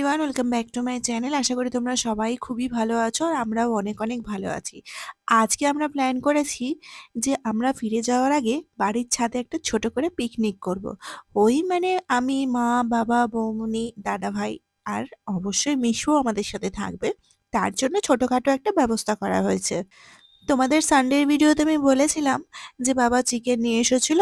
Everyone welcome back to my channel আশা করি তোমরা সবাই খুবই ভালো আছো আর আমরাও অনেক অনেক ভালো আছি। আজকে আমরা প্ল্যান করেছি যে আমরা ফিরে যাওয়ার আগে বাড়ির ছাদে একটা ছোট করে পিকনিক করব। ওই মানে আমি, মা, বাবা বৌমনি দাদা ভাই আর অবশ্যই মিশুও আমাদের সাথে থাকবে। তার জন্য ছোটখাটো একটা ব্যবস্থা করা হয়েছে। তোমাদের সানডের ভিডিওতে আমি বলেছিলাম যে বাবা চিকেন নিয়ে এসেছিল।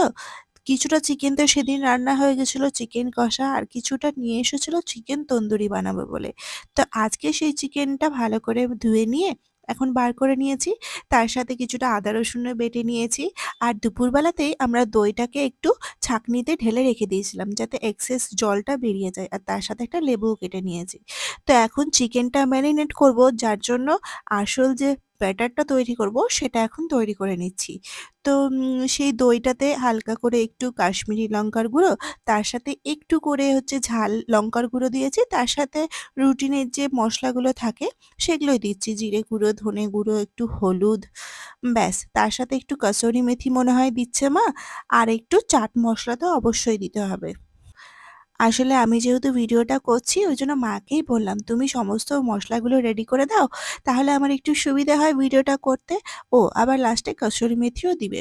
কিছুটা চিকেন তো সেদিন রান্না হয়ে গেছিল চিকেন কষা, আর কিছুটা নিয়ে এসেছিল চিকেন তন্দুরি বানাবো বলে। তো আজকে সেই চিকেনটা ভালো করে ধুয়ে নিয়ে এখন বার করে নিয়েছি। তার সাথে কিছুটা আদা রসুনও বেটে নিয়েছি। আর দুপুরবেলাতেই আমরা দইটাকে একটু ছাঁকনিতে ঢেলে রেখে দিয়েছিলাম যাতে এক্সেস জলটা বেরিয়ে যায়। আর তার সাথে একটা লেবুও কেটে নিয়েছি। তো এখন চিকেনটা ম্যারিনেট করব, যার জন্য আসল যে ব্যাটারটা তৈরি করব, সেটা এখন তৈরি করে নিচ্ছি। তো সেই দইটাতে হালকা করে একটু কাশ্মীরি লঙ্কার গুঁড়ো, তার সাথে একটু করে হচ্ছে ঝাল লঙ্কার গুঁড়ো দিয়েছি, তার সাথে রুটিনের যে মশলাগুলো থাকে সেগুলোই দিচ্ছি। জিরে গুঁড়ো, ধনে গুঁড়ো, একটু হলুদ, ব্যাস। তার সাথে একটু কসুরি মেথি মনে হয় দিচ্ছে মা, আর একটু চাট মশলা তো অবশ্যই দিতে হবে। আসলে আমি যেহেতু ভিডিওটা করছি, ওই জন্য মাকেই বললাম, তুমি সমস্ত মশলাগুলো রেডি করে দাও, তাহলে আমার একটু সুবিধা হয় ভিডিওটা করতে। ও আবার লাস্টে কসুরি মেথিও দিবে।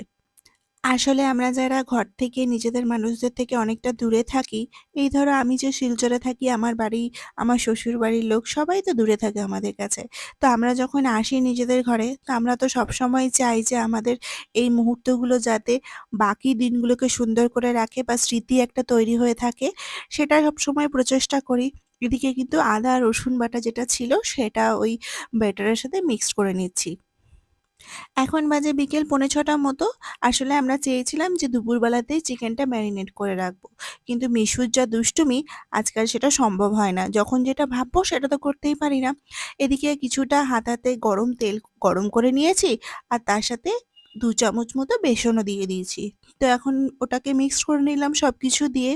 আসলে আমরা যারা ঘর থেকে নিজেদের মানুষদের থেকে অনেকটা দূরে থাকি, এই ধরো আমি যে শিলচরে থাকি, আমার বাড়ি, আমার শ্বশুর বাড়ির লোক সবাই তো দূরে থাকে আমাদের কাছে। তো আমরা যখন আসি নিজেদের ঘরে, তো আমরা তো সবসময় চাই যে আমাদের এই মুহূর্তগুলো যাতে বাকি দিনগুলোকে সুন্দর করে রাখে বা স্মৃতি একটা তৈরি হয়ে থাকে, সেটা সবসময় প্রচেষ্টা করি। এদিকে কিন্তু আদা, রসুন বাটা যেটা ছিল, সেটা ওই ব্যাটারের সাথে মিক্সড করে নিচ্ছি। এখন বাজে বিকেল পৌনে ছটার মতো। আসলে আমরা চেয়েছিলাম যে দুপুরবেলাতেই চিকেনটা ম্যারিনেট করে রাখব। কিন্তু মিশুর যা দুষ্টুমি, আজকাল সেটা সম্ভব হয় না। যখন যেটা ভাববো সেটা তো করতেই পারি না। এদিকে কিছুটা হাতাতে গরম তেল গরম করে নিয়েছি আর তার সাথে দু চামচ মতো বেসনও দিয়ে দিয়েছি। তো এখন ওটাকে মিক্স করে নিলাম সব কিছু দিয়ে।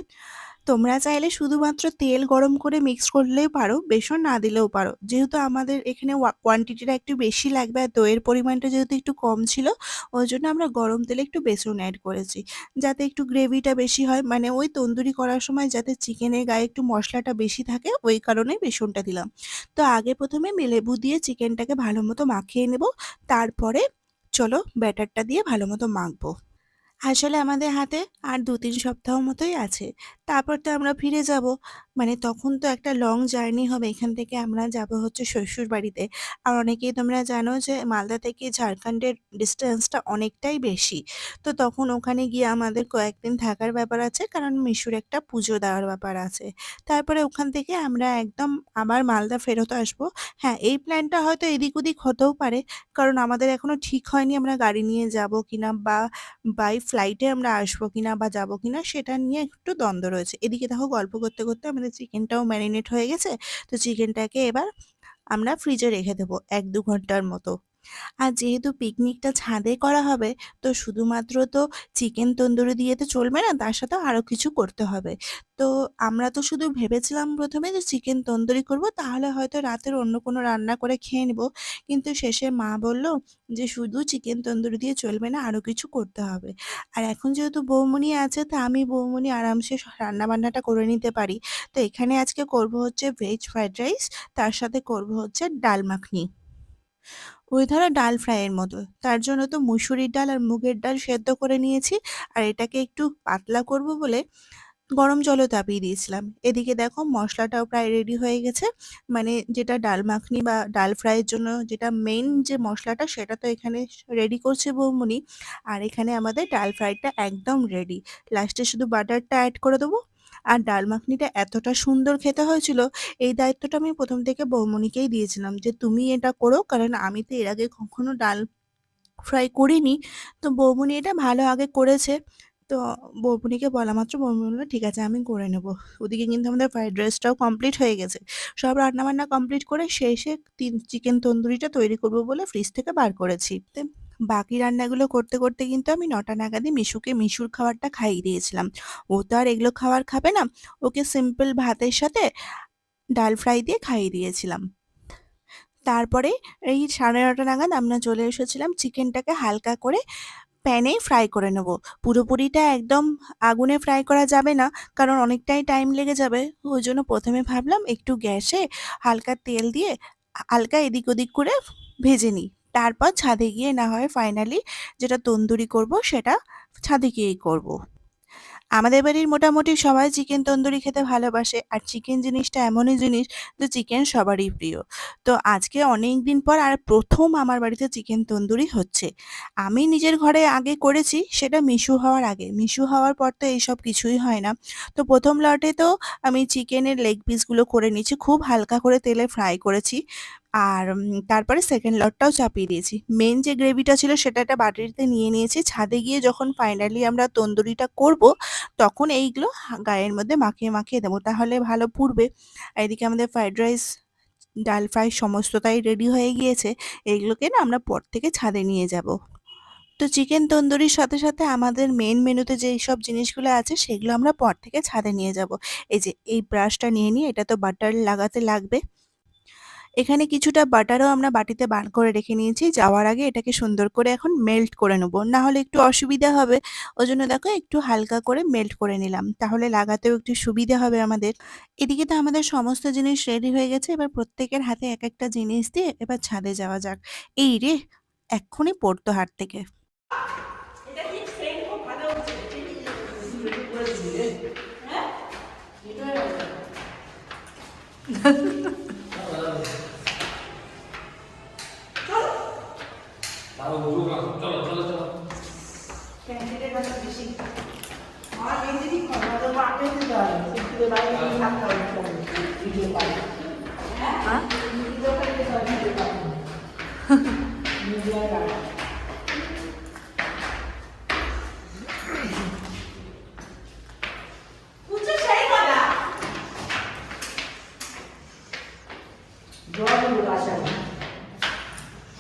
তোমরা চাইলে শুধুমাত্র তেল গরম করে মিক্স করলেও পারো, বেসন না দিলেও পারো। যেহেতু আমাদের এখানে কোয়ান্টিটিটা একটু বেশি লাগবে আর দইয়ের পরিমাণটা যেহেতু একটু কম ছিল, ওই জন্য আমরা গরম তেলে একটু বেসন অ্যাড করেছি। যাতে একটু গ্রেভিটা বেশি হয় মানে ওই তন্দুরি করার সময় যাতে চিকেনের গায়ে একটু মশলাটা বেশি থাকে, ওই কারণেই বেসনটা দিলাম। তো আগে প্রথমে লেবু দিয়ে চিকেনটাকে ভালো মতো মাখিয়ে নেব, তারপরে চলো ব্যাটারটা দিয়ে ভালো মতো মাখবো। আসলে আমাদের হাতে আর ২-৩ সপ্তাহ মতোই আছে। তারপর তো আমরা ফিরে যাব। মানে তখন তো একটা লং জার্নি হবে। এখান থেকে আমরা যাব হচ্ছে শ্বশুর বাড়িতে আর অনেকেই তোমরা জানো যে মালদা থেকে ঝাড়খণ্ডের ডিস্টেন্সটা অনেকটাই বেশি। তো তখন ওখানে গিয়ে আমাদের কয়েকদিন থাকার ব্যাপার আছে কারণ মিশুর একটা পুজো দেওয়ার ব্যাপার আছে। তারপরে ওখান থেকে আমরা একদম আবার মালদা ফেরত আসব। হ্যাঁ, এই প্ল্যানটা হয়তো এদিক ওদিক হতেও পারে। কারণ আমাদের এখনও ঠিক হয়নি আমরা গাড়ি নিয়ে যাব কিনা বা বাই ফ্লাইটে আমরা আসব কিনা বা যাব কিনা সেটা নিয়ে একটু দ্বন্দ্ব রয়েছে। এদিকে দেখো গল্প করতে, করতে আমাদের চিকেনটাও ম্যারিনেট হয়ে গেছে। তো চিকেনটাকে এবার আমরা ফ্রিজে রেখে দেবো ১-২ ঘণ্টার মতো। আর যেহেতু পিকনিকটা ছাদে করা হবে, তো শুধুমাত্র তো চিকেন তন্দুরি দিয়ে তো চলবে না, তার সাথে আরও কিছু করতে হবে। তো আমরা তো শুধু ভেবেছিলাম প্রথমে যে চিকেন তন্দুরি করব, তাহলে হয়তো রাতের অন্য কোনো রান্না করে খেয়ে নেব। কিন্তু শেষে মা বলল যে শুধু চিকেন তন্দুরি দিয়ে চলবে না আরও কিছু করতে হবে। আর এখন যেহেতু বৌমনি আছে, তা আমি বৌমনি আরামসে রান্না বান্নাটা করে নিতে পারি। তো এখানে আজকে করব হচ্ছে ভেজ ফ্রাইড রাইস তার সাথে করব হচ্ছে ডাল মাখনি। ওই ধরো ডাল ফ্রাইয়ের মতো। তার জন্য তো মুসুরির ডাল আর মুগের ডাল সেদ্ধ করে নিয়েছি। আর এটাকে একটু পাতলা করব বলে গরম জলও তাপিয়ে দিয়েছিলাম। এদিকে দেখো মশলাটাও প্রায় রেডি হয়ে গেছে। মানে যেটা ডাল মাখনি বা ডাল ফ্রাইয়ের জন্য যেটা মেইন যে মশলাটা সেটা তো এখানে রেডি করছে বৌমনি। আর এখানে আমাদের ডাল ফ্রাইটা একদম রেডি। লাস্টে শুধু বাটারটা অ্যাড করে দেবো। আর ডাল মাখনিটা এতটা সুন্দর খেতে হয়েছিল, এই দায়িত্বটা আমি প্রথম থেকে বৌমনিকেই দিয়েছিলাম যে, "তুমি এটা করো।" কারণ আমি তো এর আগে কখনো ডাল ফ্রাই করিনি। তো বৌমনি এটা ভালো আগে করেছে। তো বৌমনিকে বলা মাত্র বৌমনি বলল, "ঠিক আছে আমি করে নেব।" ওদিকে কিন্তু আমাদের ফ্রাইড রাইসটাও কমপ্লিট হয়ে গেছে। সব রান্নাবান্না কমপ্লিট করে শেষে তিন চিকেন তন্দুরিটা তৈরি করব বলে ফ্রিজ থেকে বার করেছি। বাকি রান্নাগুলো করতে, করতে কিন্তু আমি ৯টা নাগাদই মিশুকে মিশুর খাবারটা খাইয়ে দিয়েছিলাম। ও তো আর এগুলো খাবার খাবে না। ওকে সিম্পল ভাতের সাথে ডাল ফ্রাই দিয়ে খাইয়ে দিয়েছিলাম। তারপরে এই ৯:৩০ নাগাদ আমরা চলে এসেছিলাম চিকেনটাকে হালকা করে প্যানেই ফ্রাই করে নেব পুরোপুরিটা একদম আগুনে ফ্রাই করা যাবে না কারণ অনেকটাই টাইম লেগে যাবে ওই জন্য প্রথমে ভাবলাম একটু গ্যাসে হালকা তেল দিয়ে হালকা এদিক ওদিক করে ভেজে নিই তারপর ছাদে গিয়ে না হয় ফাইনালি যেটা তন্দুরি করব সেটা ছাদে গিয়েই করব। আমাদের বাড়ির মোটামুটি সবাই চিকেন তন্দুরি খেতে ভালোবাসে আর চিকেন জিনিসটা এমনই জিনিস যে চিকেন সবারই প্রিয়। তো আজকে অনেক দিন পর আর প্রথম আমার বাড়িতে চিকেন তন্দুরি হচ্ছে। আমি নিজের ঘরে আগে করেছি সেটা মিশু হওয়ার আগে। মিশু হওয়ার পর তো এইসব কিছুই হয় না। তো প্রথম লটে তো আমি চিকেনের লেগ পিসগুলো করে নিয়েছি, খুব হালকা করে তেলে ফ্রাই করেছি। আর তারপরে সেকেন্ড লটটাও চাপিয়ে দিয়েছি। মেন যে গ্রেভিটা ছিল সেটা একটা বাটিতে নিয়ে নিয়েছি। ছাদে গিয়ে যখন ফাইনালি আমরা তন্দুরিটা করব, তখন এইগুলো গায়ের মধ্যে মাখিয়ে মাখিয়ে দেবো। তাহলে ভালো পুড়বে। এদিকে আমাদের ফ্রাইড রাইস ডাল ফ্রাই সমস্তটাই রেডি হয়ে গিয়েছে। এইগুলোকে না আমরা পর থেকে ছাদে নিয়ে যাব। তো চিকেন তন্দুরির সাথে সাথে আমাদের মেন মেনুতে যে সব জিনিসগুলো আছে, সেগুলো আমরা পর থেকে ছাদে নিয়ে যাব। এই যে, এই ব্রাশটা নিয়ে নিয়ে, এটা তো বাটার লাগাতে লাগবে। এখানে কিছুটা বাটারও আমরা বাটিতে বার করে রেখে নিয়েছি। যাওয়ার আগে এটাকে সুন্দর করে এখন মেল্ট করে নেব। না হলে একটু অসুবিধা হবে। ওই জন্য দেখো একটু হালকা করে মেল্ট করে নিলাম। তাহলে লাগাতেও একটু সুবিধা হবে আমাদের। এদিকে তো আমাদের সমস্ত জিনিস রেডি হয়ে গেছে। এবার প্রত্যেকের হাতে এক একটা জিনিস দিয়ে এবার ছাদে যাওয়া যাক। এই রে, এক্ষুনি পড়তো হাট থেকে। তাও উঠুক না চলো চলো চলো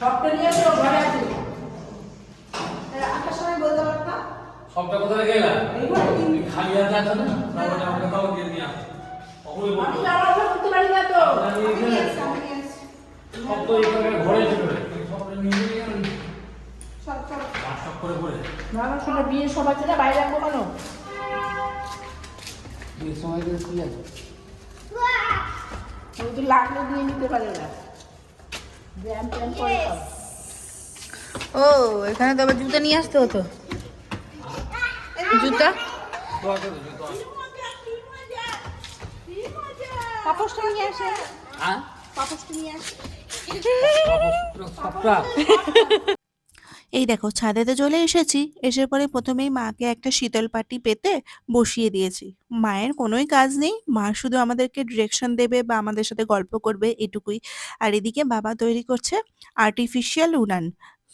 সবটা নিয়ে এসো ঘরে আছে আটটার সময় বলতে পারতাম সবটা কোথায় গেলা এইবার তুমি খালি হাতে আছো না তারপরে আমাকে তাও দিয়ে নিয়ে আসো কখনোই আমি বলব যাওয়ার পর করতে পারি না তো আমি এখানে সব তো এখানে ঘরে ছিল সবটা নিয়ে নিয়ে গেলাম হোয়াটসঅ্যাপ করে করে না না শোনো বিয়ে সবাই ছিল বাইরে রাখব কেন এই সময় করে কি আছে আমি তো লাগলে নিতে পারে না ব্যায়াম ট্যায়াম করে। ও এখানে তো আবার জুতা নিয়ে আসতে হতো। জুতা? আছে পাপোশটা নিয়ে আসে। হ্যাঁ পাপোশটা নিয়ে আসে। এই দেখো, ছাদেতে চলে এসেছি। এসে পরে প্রথমেই মাকে একটা শীতল পাটি পেতে বসিয়ে দিয়েছি। মায়ের কোনোই কাজ নেই। মা শুধু আমাদেরকে ডিরেকশন দেবে বা আমাদের সাথে গল্প করবে এটুকুই। আর এদিকে বাবা তৈরি করছে আর্টিফিশিয়াল উনান।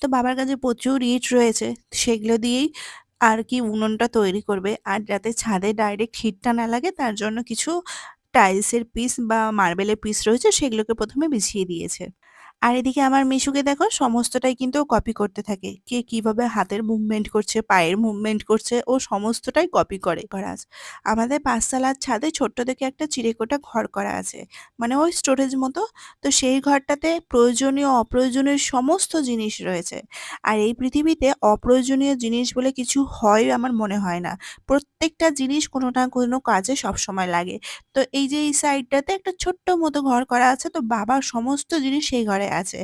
তো বাবার কাছে প্রচুর ইট রয়েছে। সেগুলো দিয়েই আর কি উনুনটা তৈরি করবে। আর যাতে ছাদে ডাইরেক্ট হিটটা না লাগে, তার জন্য কিছু টাইলসের পিস বা মার্বেলের পিস রয়েছে, সেগুলোকে প্রথমে বিছিয়ে দিয়েছে। আর এদিকে আমার মিশুকে দেখো, সমস্তটাই কিন্তু কপি করতে থাকে। কে কীভাবে হাতের মুভমেন্ট করছে, পায়ের মুভমেন্ট করছে, ও সমস্তটাই কপি করে। করাজ আমাদের পাঁচতলার ছাদে ছোট্ট দেখে একটা চিরেকোটা ঘর করা আছে। মানে ওই স্টোরেজ মতো। তো সেই ঘরটাতে প্রয়োজনীয়, অপ্রয়োজনীয় সমস্ত জিনিস রয়েছে। আর এই পৃথিবীতে অপ্রয়োজনীয় জিনিস বলে কিছু হয় আমার মনে হয় না। প্রত্যেকটা জিনিস কোনো না কোনো কাজে সবসময় লাগে। তো এই যে এই সাইডটাতে একটা ছোট্ট মতো ঘর করা আছে, তো বাবার সমস্ত জিনিস সেই ঘরে আছে।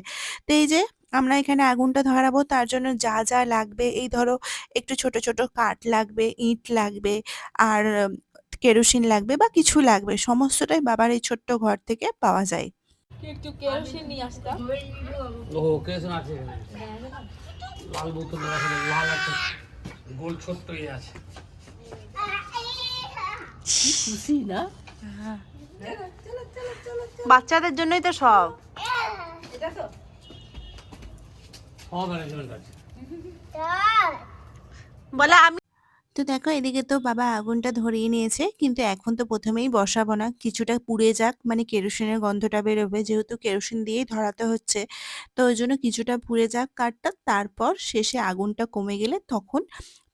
তো এই যে আমরা এখানে আগুনটা ধরাবো তার জন্য যা যা লাগবে এই ধরো একটু ছোট ছোট কাঠ লাগবে ইট লাগবে আর কেরোসিন লাগবে বা কিছু লাগবে সমস্তটাই বাবার এই ছোট্ট ঘর থেকে পাওয়া যায়। একটু কেরোসিন নিয়ে আসতাম ও কেসন আছে লাল বোতল লাল আছে গোল ছোট্ট ইয়ে আছে। খুশি না? বাচ্চাদের জন্যই তো সব। আছে বলে আমি তো দেখো এদিকে তো বাবা আগুনটা ধরিয়ে নিয়েছে কিন্তু এখন তো প্রথমেই বসাবো না। কিছুটা পুড়ে যাক মানে কেরোসিনের গন্ধটা বেরোবে যেহেতু কেরোসিন দিয়েই ধরাতে হচ্ছে। তো ওই জন্য কিছুটা পুড়ে যাক কাঠটা তারপর শেষে আগুনটা কমে গেলে তখন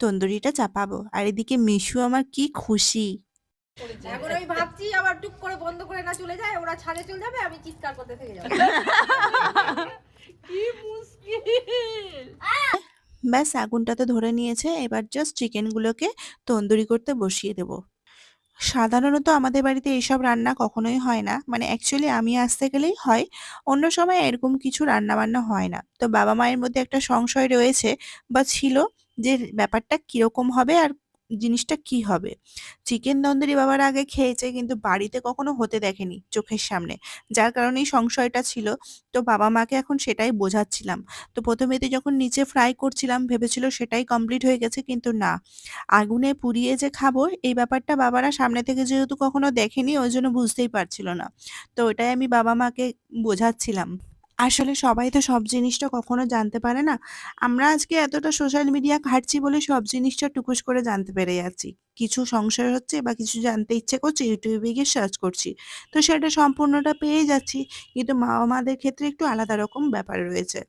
তন্দুরিটা চাপাবো। আর এদিকে মিশু আমার কি খুশি। এখন আমি ভাবছি আবার টুক করে বন্ধ করে না চলে যায় ওরা ছাদে চলে যাবে আমি চিৎকার করতে থেকে যাব। ব্যাস আগুনটা তো ধরে নিয়েছে এবার জাস্ট চিকেনগুলোকে তন্দুরি করতে বসিয়ে দেবো। সাধারণত আমাদের বাড়িতে এইসব রান্না কখনোই হয় না। মানে অ্যাকচুয়ালি আমি আসতে গেলেই হয় অন্য সময় এরকম কিছু রান্না বান্না হয় না। তো বাবা মায়ের মধ্যে একটা সংশয় রয়েছে বা ছিল যে ব্যাপারটা কীরকম হবে আর জিনিসটা কি হবে? চিকেন তন্দুরি বাবার আগে খেয়েছে কিন্তু বাড়িতে কখনো হতে দেখেনি চোখের সামনে। যার কারণেই সংশয়টা ছিল। তো বাবা মাকে এখন সেটাই বোঝাচ্ছিলাম। তো প্রথমেতে যখন নিচে ফ্রাই করছিলাম, ভেবেছিল সেটাই কমপ্লিট হয়ে গেছে কিন্তু না। আগুনে পুড়িয়ে যে খাব, এই ব্যাপারটা বাবারা সামনে থেকে যেহেতু কখনো দেখেনি, ওই জন্য বুঝতেই পারছিল না। তো ওটাই আমি বাবা মাকে বোঝাচ্ছিলাম। আসলে সবাই তো সব জিনিসটা কখনো জানতে পারে না। আমরা আজকে এতটা সোশ্যাল মিডিয়া ঘাঁটছি বলে সব জিনিসটা টুকুস করে জানতে পেরে যাচ্ছি। কিছু সংশয় হচ্ছে বা কিছু জানতে ইচ্ছে করছে ইউটিউবে গিয়ে সার্চ করছি। তো সেটা সম্পূর্ণটা পেয়ে যাচ্ছি, কিন্তু বাবা মাদের ক্ষেত্রে একটু আলাদা রকম ব্যাপার রয়েছে।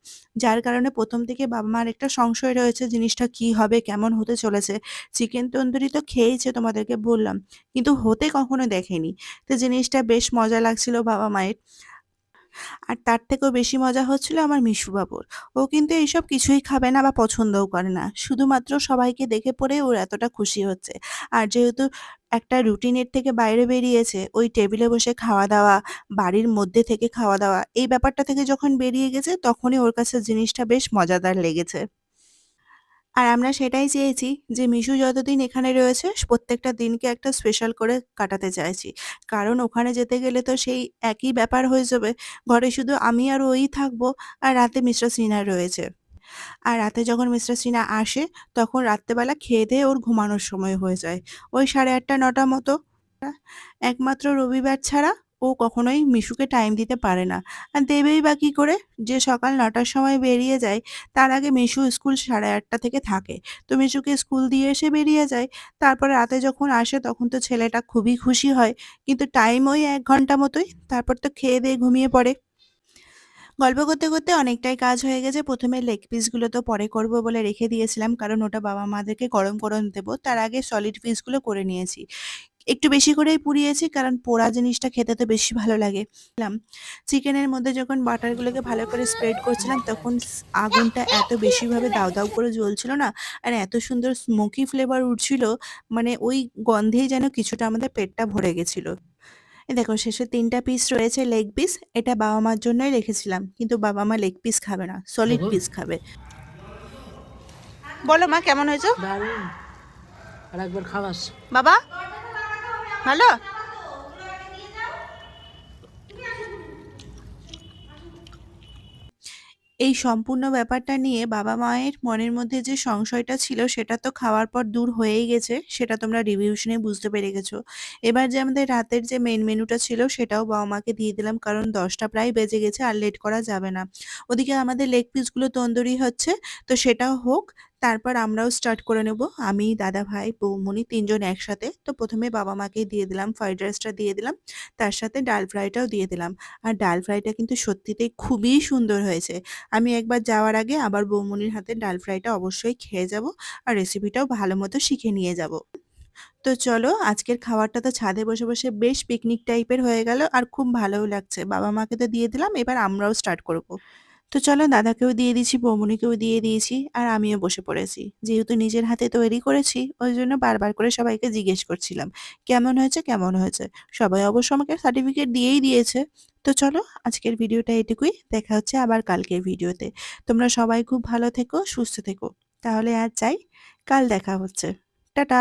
যার কারণে প্রথম থেকে বাবা মার একটা সংশয় রয়েছে, জিনিসটা কি হবে, কেমন হতে চলেছে। চিকেন তন্দুরি তো খেয়েছে তোমাদেরকে বললাম, কিন্তু হতে কখনো দেখেনি। তো জিনিসটা বেশ মজা লাগছিল বাবা মায়ের আর তার থেকেও বেশি মজা হচ্ছিল আমার মিশু বাবুর ও কিন্তু এইসব কিছুই খাবে না বা পছন্দও করে না। শুধুমাত্র সবাইকে দেখে পড়ে ওর এতটা খুশি হচ্ছে। আর যেহেতু একটা রুটিনের থেকে বাইরে বেরিয়েছে, ওই টেবিলে বসে খাওয়া দাওয়া বাড়ির মধ্যে থেকে খাওয়া দাওয়া এই ব্যাপারটা থেকে যখন বেরিয়ে গেছে, তখনই ওর কাছে জিনিসটা বেশ মজাদার লেগেছে। আর আমরা সেটাই চেয়েছি যে মিশু যতদিন এখানে রয়েছে, প্রত্যেকটা দিনকে একটা স্পেশাল করে কাটাতে চাইছি। কারণ ওখানে যেতে গেলে তো সেই একই ব্যাপার হয়ে যাবে। ঘরে শুধু আমি আর ওই থাকব আর রাতে মিস্টার সিনহা রয়েছে। আর রাতে যখন মিস্টার সিনহা আসে, তখন রাত্রেবেলা খেয়ে দিয়ে ওর ঘুমানোর সময় হয়ে যায়। ওই সাড়ে আটটা, নটা মতো। একমাত্র রবিবার ছাড়া ও কখনোই মিশুকে টাইম দিতে পারে না। আর দেবেই বা কী করে? যে সকাল নটার সময় বেরিয়ে যায়, তার আগে মিশু স্কুল সাড়ে আটটা থেকে থাকে। তো মিশুকে স্কুল দিয়ে এসে বেরিয়ে যায়। তারপরে রাতে যখন আসে, তখন তো ছেলেটা খুবই খুশি হয়। কিন্তু টাইম ওই এক ঘণ্টা মতোই। তারপর তো খেয়ে দিয়ে ঘুমিয়ে পড়ে। গল্প করতে করতে অনেকটাই কাজ হয়ে গেছে। প্রথমে লেগ পিসগুলো তো পরে করব বলে রেখে দিয়েছিলাম। কারণ ওটা বাবা মাদেরকে গরম গরম দেবো। তার আগে সলিড পিসগুলো করে নিয়েছি। একটু বেশি করেই পুড়িয়েছি কারণ পোড়া জিনিসটা খেতে তো বেশি ভালো লাগে। চিকেনের মধ্যে যখন বাটারগুলোকে ভালো করে স্প্রেড করছিলাম তখন আগুনটা এত বেশিভাবে দাউ দাউ করে জ্বলছিল না আর এত সুন্দর স্মোকি ফ্লেভার উঠছিল মানে ওই গন্ধেই যেন কিছুটা আমাদের পেটটা ভরে গেছিল। দেখো শেষে তিনটা পিস রয়েছে লেগ পিস এটা বাবা মার জন্যই রেখেছিলাম কিন্তু বাবা মা লেগ পিস খাবে না সলিড পিস খাবে। বলো মা কেমন হয়েছে? দারুণ। আর একবার খাওয়াস। বাবা? ভালো? এই সম্পূর্ণ ব্যাপারটা নিয়ে বাবা মায়ের মনের মধ্যে যে সংশয়টা ছিল, সেটা তো খাওয়ার পর দূর হয়েই গেছে, সেটা তোমরা রিভিউ শুনে বুঝতে পেরে গেছো। এবার যে আমাদের রাতের যে মেন মেনুটা ছিল, সেটাও বাবা মাকে দিয়ে দিলাম, কারণ দশটা প্রায় বেজে গেছে আর লেট করা যাবে না। ওদিকে আমাদের লেগ পিসগুলো তন্দুরি হচ্ছে, তো সেটাও হোক তারপর আমরাও স্টার্ট করে নেব। আমি, দাদা ভাই বৌমনি তিনজন একসাথে। তো প্রথমে বাবা মাকে দিয়ে দিলাম ফ্রাইড রাইসটা দিয়ে দিলাম। তার সাথে ডাল ফ্রাইটাও দিয়ে দিলাম। আর ডাল ফ্রাইটা কিন্তু সত্যিতেই খুবই সুন্দর হয়েছে। আমি একবার যাওয়ার আগে আবার বৌমনির হাতে ডাল ফ্রাইটা অবশ্যই খেয়ে যাব আর রেসিপিটাও ভালো মতো শিখে নিয়ে যাব। তো চলো, আজকের খাবারটা তো ছাদে বসে বসে বেশ পিকনিক টাইপের হয়ে গেল আর খুব ভালোও লাগছে। বাবা মাকে তো দিয়ে দিলাম, এবার আমরাও স্টার্ট করব। তো চলো দাদাকেও দিয়ে দিয়েছি, বৌমনিকেও দিয়ে দিয়েছি, আর আমিও বসে পড়েছি। যেহেতু নিজের হাতে তৈরি করেছি, ওই জন্য বারবার করে সবাইকে জিজ্ঞেস করছিলাম, কেমন হয়েছে কেমন হয়েছে? সবাই অবশ্য আমাকে সার্টিফিকেট দিয়েই দিয়েছে। তো চলো আজকের ভিডিওটা এটুকুই, দেখা হচ্ছে আবার কালকের ভিডিওতে। তোমরা সবাই খুব ভালো থেকো, সুস্থ থেকো। তাহলে আর চাই, কাল দেখা হচ্ছে। টাটা!